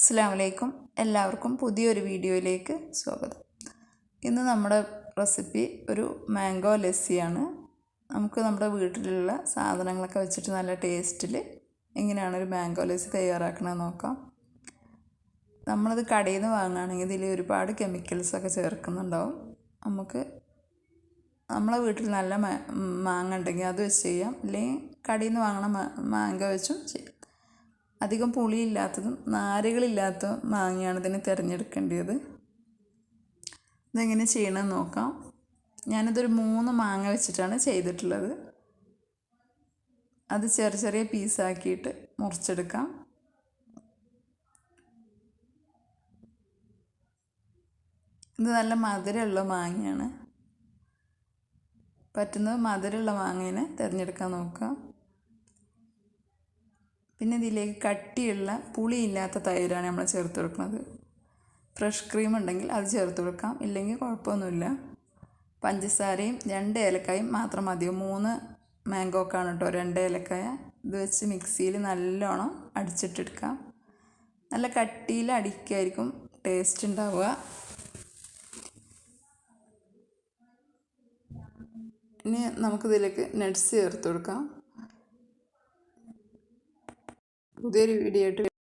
അസ്സാം എല്ലാവർക്കും പുതിയൊരു വീഡിയോയിലേക്ക് സ്വാഗതം. ഇന്ന് നമ്മുടെ റെസിപ്പി ഒരു മാംഗോ ലസ്സിയാണ്. നമുക്ക് നമ്മുടെ വീട്ടിലുള്ള സാധനങ്ങളൊക്കെ വെച്ചിട്ട് നല്ല ടേസ്റ്റിൽ എങ്ങനെയാണ് ഒരു മാംഗോ ലസ്സി തയ്യാറാക്കണമെന്ന് നോക്കാം. നമ്മളത് കടയിൽ നിന്ന് വാങ്ങുകയാണെങ്കിൽ ഇതിൽ ഒരുപാട് കെമിക്കൽസൊക്കെ ചേർക്കുന്നുണ്ടാവും. നമുക്ക് നമ്മളെ വീട്ടിൽ നല്ല മാങ്ങ ഉണ്ടെങ്കിൽ അത് വെച്ച് ചെയ്യാം. അല്ലെങ്കിൽ കടയിൽ നിന്ന് വാങ്ങണ മാങ്ങ വെച്ചും ചെയ്യാം. അധികം പുളിയില്ലാത്തതും നാരുകളില്ലാത്ത മാങ്ങയാണ് ഇതിന് തിരഞ്ഞെടുക്കേണ്ടത്. ഇതെങ്ങനെ ചെയ്യണമെന്ന് നോക്കാം. ഞാനിതൊരു മൂന്ന് മാങ്ങ വെച്ചിട്ടാണ് ചെയ്തിട്ടുള്ളത്. അത് ചെറിയ ചെറിയ പീസാക്കിയിട്ട് മുറിച്ചെടുക്കാം. ഇത് നല്ല മധുരമുള്ള മാങ്ങയാണ്. പറ്റുന്നത് മധുരമുള്ള മാങ്ങേനെ തിരഞ്ഞെടുക്കാൻ നോക്കാം. പിന്നെ ഇതിലേക്ക് കട്ടിയുള്ള പുളിയില്ലാത്ത തൈരാണ് നമ്മൾ ചേർത്ത് കൊടുക്കുന്നത്. ഫ്രഷ് ക്രീം ഉണ്ടെങ്കിൽ അത് ചേർത്ത് കൊടുക്കാം. ഇല്ലെങ്കിൽ കുഴപ്പമൊന്നുമില്ല. പഞ്ചസാരയും രണ്ട് ഏലക്കായും മാത്രം മതിയോ മൂന്ന് മാംഗോക്കാണ് കേട്ടോ രണ്ട് ഏലക്കായ. ഇത് വെച്ച് മിക്സിയിൽ നല്ലോണം അടിച്ചിട്ടെടുക്കാം. നല്ല കട്ടിയിൽ അടിക്കായിരിക്കും ടേസ്റ്റ് ഉണ്ടാവുക. ഇനി നമുക്കിതിലേക്ക് നട്ട്സ് ചേർത്ത് കൊടുക്കാം. പുതിയൊരു വീഡിയോ ആയിട്ട്